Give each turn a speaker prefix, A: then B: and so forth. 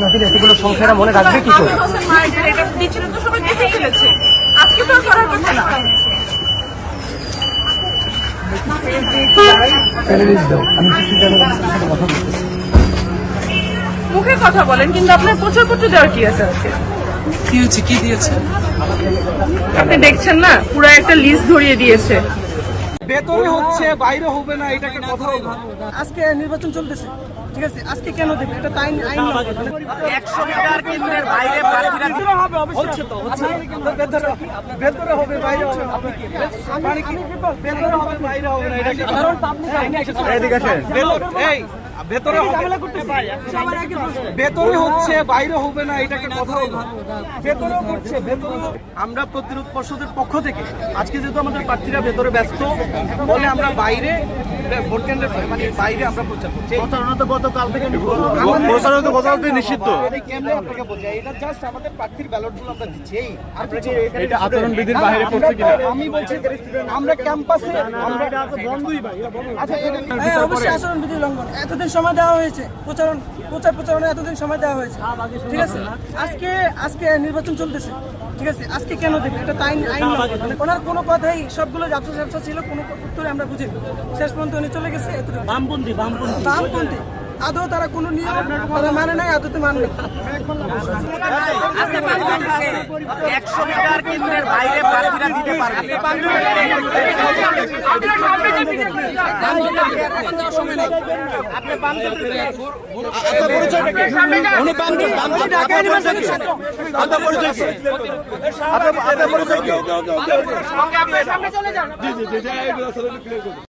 A: না দিলে সংখ্যারা মনে রাখবে কি করে
B: আজকে তো করার কথা না মুখে কথা বলেন কিন্তু আপনার প্রচারপত্র দেওয়ার কি আছে আজকে?
C: কি হয়েছে? কি দিয়েছে?
B: আপনি দেখছেন না পুরো একটা লিস্ট ধরিয়ে দিয়েছে।
D: ভেতরে হচ্ছে বাইরে হবে না এটা একটা কথা হলো
E: আজকে নির্বাচন চলতেছে। ঠিক আছে আজকে কেন দেবে? এটা তাই আইন না।
D: একশো মিটার কেন্দ্রের বাইরে প্রার্থীরা হচ্ছে তো হচ্ছে। ভেতরে ভেতরে হবে বাইরে হবে না। আপনি কি? মানে কি? ভেতরে হবে বাইরে হবে না এটা কি এদিকে আসেন। এই ভেতরে ভেতরে হচ্ছে বাইরে হবে না এটা একটা কথা হলো ভেতরে হচ্ছে ভেতরে আমরা প্রতিরোধ পর্ষদের পক্ষ থেকে আজকে যেহেতু আমাদের প্রার্থীরা ভেতরে ব্যস্ত বলে আমরা বাইরে ভোট কেন্দ্রের মানে বাইরে আমরা প্রচার করছি। প্রচারণা তো গতকাল থেকে প্রচারণা তো গতকাল থেকে নিষিদ্ধ। কেমনে আপনাকে বলছি এটা জাস্ট আমাদের প্রার্থীর ব্যালটগুলো আমরা দিচ্ছি। এই এটা আচরণ বিধির বাইরে পড়ছে কিনা? আমি বলছি আমরা ক্যাম্পাসে আমরা বন্ধই ভাই আচ্ছা এটা
E: অবশ্যই আচরণ বিধি লঙ্ঘন। এতদিন সময় দেওয়া হয়েছে। প্রচারণ প্রচার প্রচারণে এতদিন সময় দেওয়া হয়েছে। ঠিক আছে? আজকে আজকে নির্বাচন চলতেছে। ঠিক আছে? আজকে কেন দেবে? এটা তো আইন মানে ওনার কোনো কথাই সবগুলো ব্যবসা ব্যবসা ছিল কোনো উত্তরে আমরা বুঝিনি। শেষ পর্যন্ত উনি চলে গেছে বামপন্থী বামপন্থী। বামপন্থী। আদৌ তারা কোনো নিয়ম মানে নাই আদৌ তো মানে
D: একশো মিটার কেন্দ্রের বাইরে প্রার্থীরা দিতে পারবে। পরিচয়